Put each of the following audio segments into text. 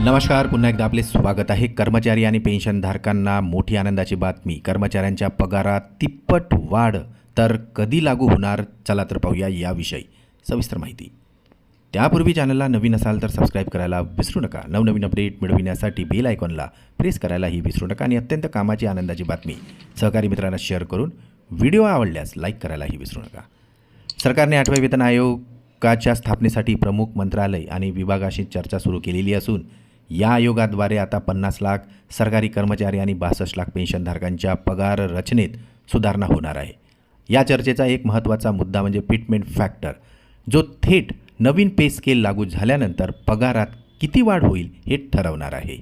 नमस्कार पुन्हा एकदा आपले स्वागत आहे. कर्मचारी आणि पेन्शनधारकांना मोठी आनंदाची बातमी. कर्मचाऱ्यांच्या पगारात तिप्पट वाढ. तर कधी लागू होणार? चला तर पाहूया याविषयी सविस्तर माहिती. त्यापूर्वी चॅनलला नवीन असाल तर सबस्क्राईब करायला विसरू नका. नवनवीन अपडेट मिळविण्यासाठी बेल आयकॉनला प्रेस करायलाही विसरू नका आणि अत्यंत कामाची आनंदाची बातमी सहकारी मित्रांना शेअर करून व्हिडिओ आवडल्यास लाईक करायलाही विसरू नका. सरकारने आठव्या वेतन आयोगाच्या स्थापनेसाठी प्रमुख मंत्रालय आणि विभागाशी चर्चा सुरू केलेली असून या आयोगाद्वारे आता पन्नास लाख सरकारी कर्मचारी आणि बासष्ट लाख पेन्शनधारकांच्या पगार रचनेत सुधारणा होणार आहे. या चर्चेचा एक महत्त्वाचा मुद्दा म्हणजे फिटमेंट फॅक्टर जो थेट नवीन पे स्केल लागू झाल्यानंतर पगारात किती वाढ होईल हे ठरवणार आहे.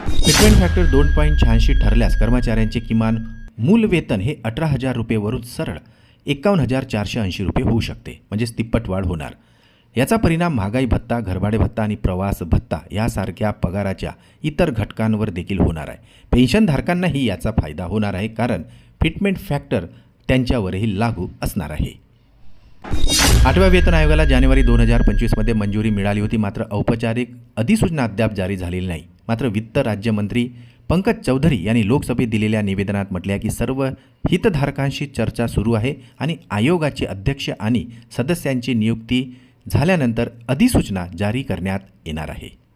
फिटमेंट फॅक्टर दोन पॉईंट शहाऐंशी ठरल्यास कर्मचाऱ्यांचे किमान मूल वेतन हे अठरा हजार रुपयेवरून सरळ एकावन्न हजार चारशे ऐंशी रुपये होऊ शकते म्हणजेच तिप्पट वाढ होणार. याचा परिणाम महागाई भत्ता घरभाडे भत्ता आणि प्रवास भत्ता यासारख्या पगाराच्या इतर घटकांवर देखील होणार आहे. पेन्शनधारकांनाही याचा फायदा होणार आहे कारण फिटमेंट फॅक्टर त्यांच्यावरही लागू असणार आहे. आठव्या वेतन आयोगाला जानेवारी दोन हजार पंचवीसमध्ये मंजुरी मिळाली होती. मात्र औपचारिक अधिसूचना अद्याप जारी झालेली नाही. मात्र वित्त राज्यमंत्री पंकज चौधरी यांनी लोकसभेत दिलेल्या निवेदनात म्हटले आहे की सर्व हितधारकांशी चर्चा सुरू आहे आणि आयोगाचे अध्यक्ष आणि सदस्यांची नियुक्ती झाल्यानंतर अधिसूचना जारी करण्यात येणार आहे.